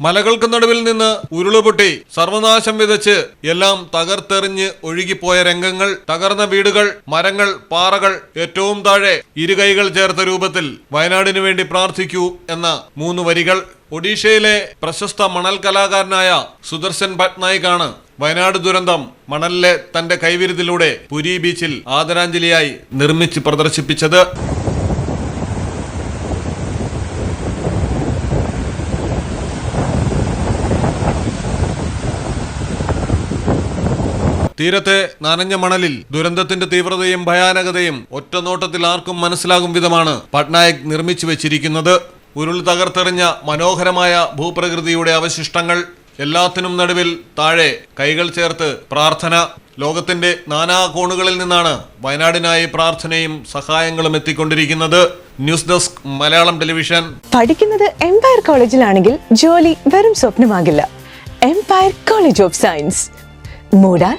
മലകൾക്ക് നടുവിൽ നിന്ന് ഉരുളുപൊട്ടി സർവനാശം വിതച്ച് എല്ലാം തകർത്തെറിഞ്ഞ് ഒഴുകിപ്പോയ രംഗങ്ങൾ തകർന്ന വീടുകൾ മരങ്ങൾ പാറകൾ ഏറ്റവും താഴെ ഇരുകൈകൾ ചേർത്ത രൂപത്തിൽ വയനാടിനു വേണ്ടി പ്രാർത്ഥിക്കൂ എന്ന മൂന്ന് വരികൾ ഒഡീഷയിലെ പ്രശസ്ത മണൽ കലാകാരനായ സുദർശൻ ഭട്നായിക്കാണ് വയനാട് ദുരന്തം മണലിലെ തന്റെ കൈവിരുതിലൂടെ പുരി ബീച്ചിൽ ആദരാഞ്ജലിയായി നിർമ്മിച്ച് പ്രദർശിപ്പിച്ചത്. തീരത്തെ നനഞ്ഞ മണലിൽ ദുരന്തത്തിന്റെ തീവ്രതയും ഭയാനകതയും ഒറ്റനോട്ടത്തിൽ ആർക്കും മനസ്സിലാകും വിധമാണ് പട്നായക് നിർമ്മിച്ചു വെച്ചിരിക്കുന്നത്. ഉരുൾ തകർത്തെറിഞ്ഞ മനോഹരമായ ഭൂപ്രകൃതിയുടെ അവശിഷ്ടങ്ങൾ എല്ലാത്തിനും നടുവിൽ താഴെ കൈകൾ ചേർത്ത് പ്രാർത്ഥന. ലോകത്തിന്റെ നാനാ കോണുകളിൽ നിന്നാണ് വയനാടിനായി പ്രാർത്ഥനയും സഹായങ്ങളും എത്തിക്കൊണ്ടിരിക്കുന്നത്. News desk Malayalam television. പഠിക്കുന്നത് എംപയർ കോളേജിലാണെങ്കിൽ ജോലി വെറും സ്വപ്നമാകില്ല. Empire college of science. Moodal